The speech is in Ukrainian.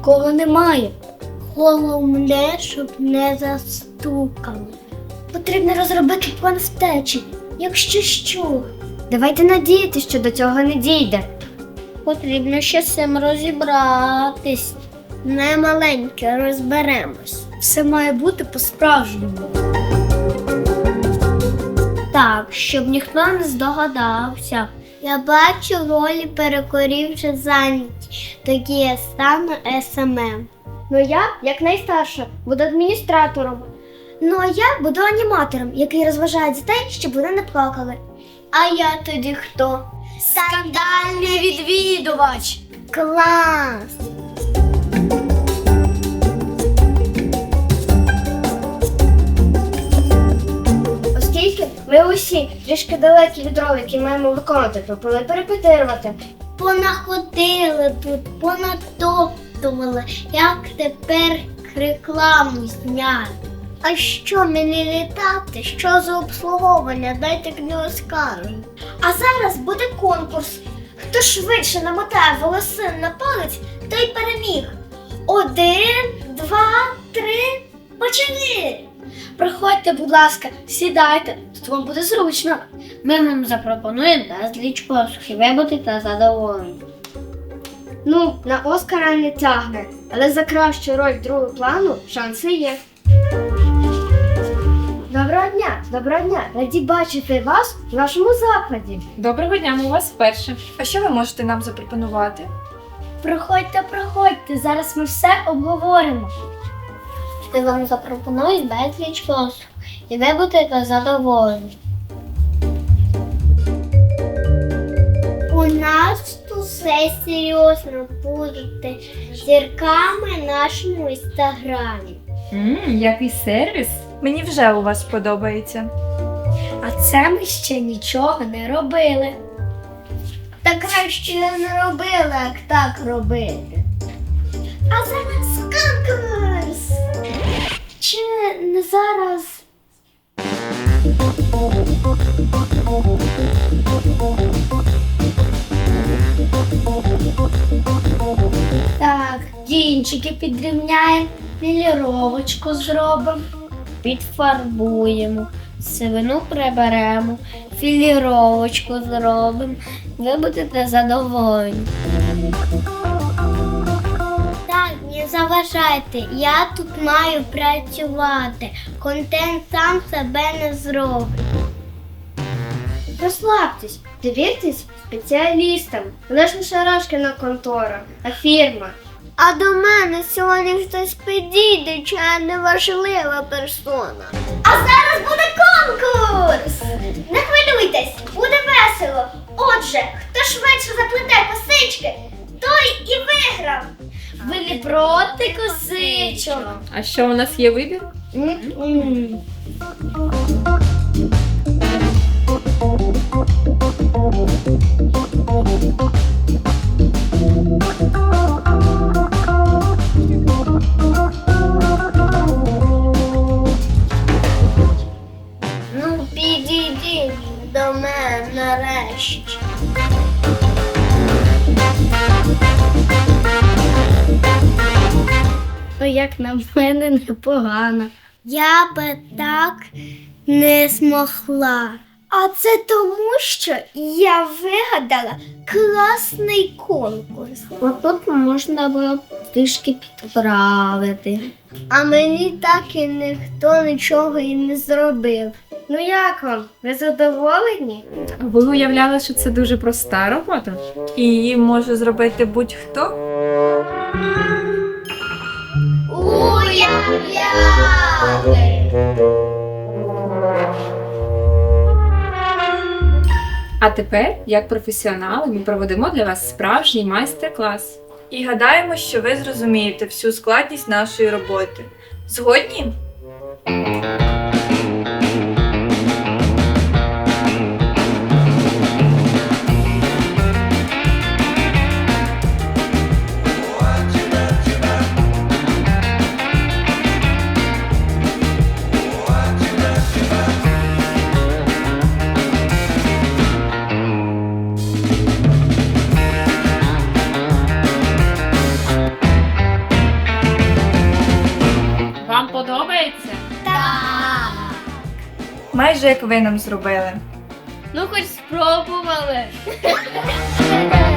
нікого немає. Головне, щоб не застукали. Потрібно розробити план втечі, якщо що. Давайте надіятися, що до цього не дійде. Потрібно ще з цим розібратись. Не маленьке, розберемось. Все має бути по-справжньому. Так, щоб ніхто не здогадався. Я бачу ролі перекорів вже зайняті, тоді я стану СММ. Ну я, як найстарша, буду адміністратором. Ну а я буду аніматором, який розважає дітей, щоб вони не плакали. А я тоді хто? Скандальний відвідувач! Клас! Усі трішки далекі від ролі, які маємо виконувати, повинні перепетирувати. Понаходили тут, понатоптували, як тепер рекламу зняти. А що мені літати? Що за обслуговування? Дайте книгу скажу. А зараз буде конкурс. Хто швидше намотає волосин на палець, той переміг. Один, два, три, почали! Приходьте, будь ласка, сідайте, тут вам буде зручно. Ми вам запропонуємо безліч послуг і ви будете задоволені. Ну, на Оскара не тягне, але за кращу роль другого плану шанси є. Доброго дня, доброго дня! Раді бачити вас в нашому закладі. Доброго дня, ми у вас вперше. А що ви можете нам запропонувати? Проходьте, проходьте, зараз ми все обговоримо. Ми вам запропонують безліч послуг, і ви будете задоволені. У нас тут все серйозно будете зірками в нашому інстаграмі. Ммм, який сервіс? Мені вже у вас подобається. А це ми ще нічого не робили. Та краще не робили, як так робити. А зараз. Чи не зараз? Так, кінчики підрівняємо, міліровочку зробимо, підфарбуємо, сивину приберемо, філіровочку зробимо. Ви будете задоволені. Заважайте, я тут маю працювати. Контент сам себе не зробить. Розслабтесь, довіртесь спеціалістам. Вона ж не шарашкина контора, а фірма. А до мене сьогодні хтось підійде, чи я не важлива персона. А зараз буде конкурс! Не хвилюйтесь, буде весело. Отже, хто швидше заплете косички, той і виграв. Ви не проти косичок? А що у нас є вибір? Ну, підійди до мене нарешті. Ну, як на мене непогано. Я би так не змогла. А це тому, що я вигадала класний конкурс. Отут можна було трішки підправити. А мені так і ніхто нічого і не зробив. Ну як вам? Ви задоволені? Ви уявляли, що це дуже проста робота? І її може зробити будь-хто? А тепер, як професіонали, ми проведемо для вас справжній майстер-клас. І гадаємо, що ви зрозумієте всю складність нашої роботи. Згодні? Подобається? Так. Майже як ви нам зробили. Ну, хоч спробували.